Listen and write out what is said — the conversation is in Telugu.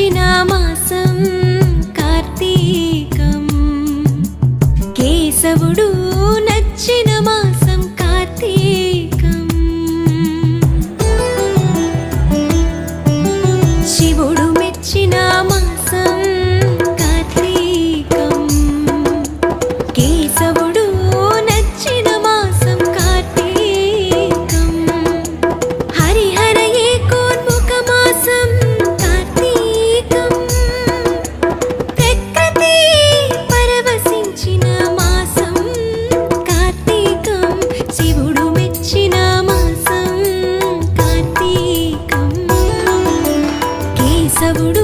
దక్షిణ మాసం కార్తీకం. కేశవుడు నచ్చిన కేశవుడు